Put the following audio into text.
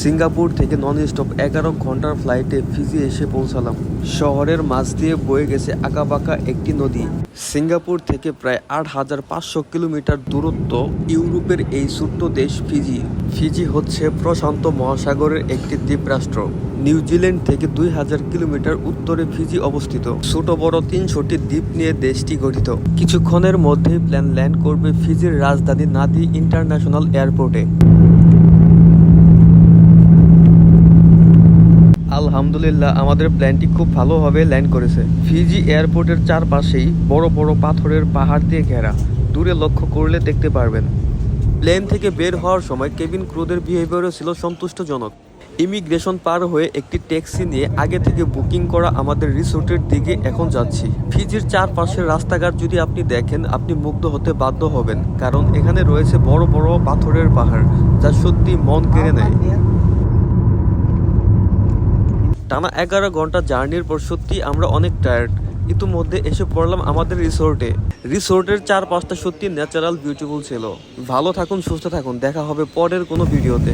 Singapore থেকে non stop এগারো ঘণ্টার ফ্লাইটে ফিজি এসে পৌঁছালাম। শহরের মাঝ দিয়ে বয়ে গেছে আঁকাবাঁকা একটি নদী। সিঙ্গাপুর থেকে প্রায় আট হাজার পাঁচশো কিলোমিটার দূরত্ব ইউরোপের এই ছোট্ট দেশ ফিজি। ফিজি হচ্ছে প্রশান্ত মহাসাগরের একটি দ্বীপরাষ্ট্র। নিউজিল্যান্ড থেকে দুই হাজার কিলোমিটার উত্তরে ফিজি অবস্থিত। ছোট বড় তিনশোটি দ্বীপ নিয়ে দেশটি গঠিত। কিছুক্ষণের মধ্যেই প্ল্যান ল্যান্ড করবে ফিজির রাজধানী নাদি ইন্টারন্যাশনাল এয়ারপোর্টে। আলহামদুলিল্লাহ, আমাদের প্ল্যানটি খুব ভালোভাবে ল্যান্ড করেছে। ফিজি এয়ারপোর্টের চারপাশেই বড় বড় পাথরের পাহাড় দিয়ে ঘেরা। দূরে লক্ষ্য করলে দেখতে পারবেন। প্লেন থেকে বের হওয়ার সময় কেবিন ক্রুদের বিহেভিয়ারও ছিল সন্তুষ্টজনক। ইমিগ্রেশন পার হয়ে একটি ট্যাক্সি নিয়ে আগে থেকে বুকিং করা আমাদের রিসোর্টের দিকে এখন যাচ্ছি। ফিজির চারপাশের রাস্তাঘাট যদি আপনি দেখেন, আপনি মুগ্ধ হতে বাধ্য হবেন। কারণ এখানে রয়েছে বড় বড় পাথরের পাহাড়, যা সত্যি মন কেড়ে নেয়। টানা এগারো ঘণ্টা জার্নির পর সত্যি আমরা অনেক টায়ার্ড ইতিমধ্যে এসে পড়লাম আমাদের রিসোর্টে রিসোর্টের চার পাঁচটা সত্যি ন্যাচারাল বিউটিফুল ছিল। ভালো থাকুন, সুস্থ থাকুন। দেখা হবে পরের কোনো ভিডিওতে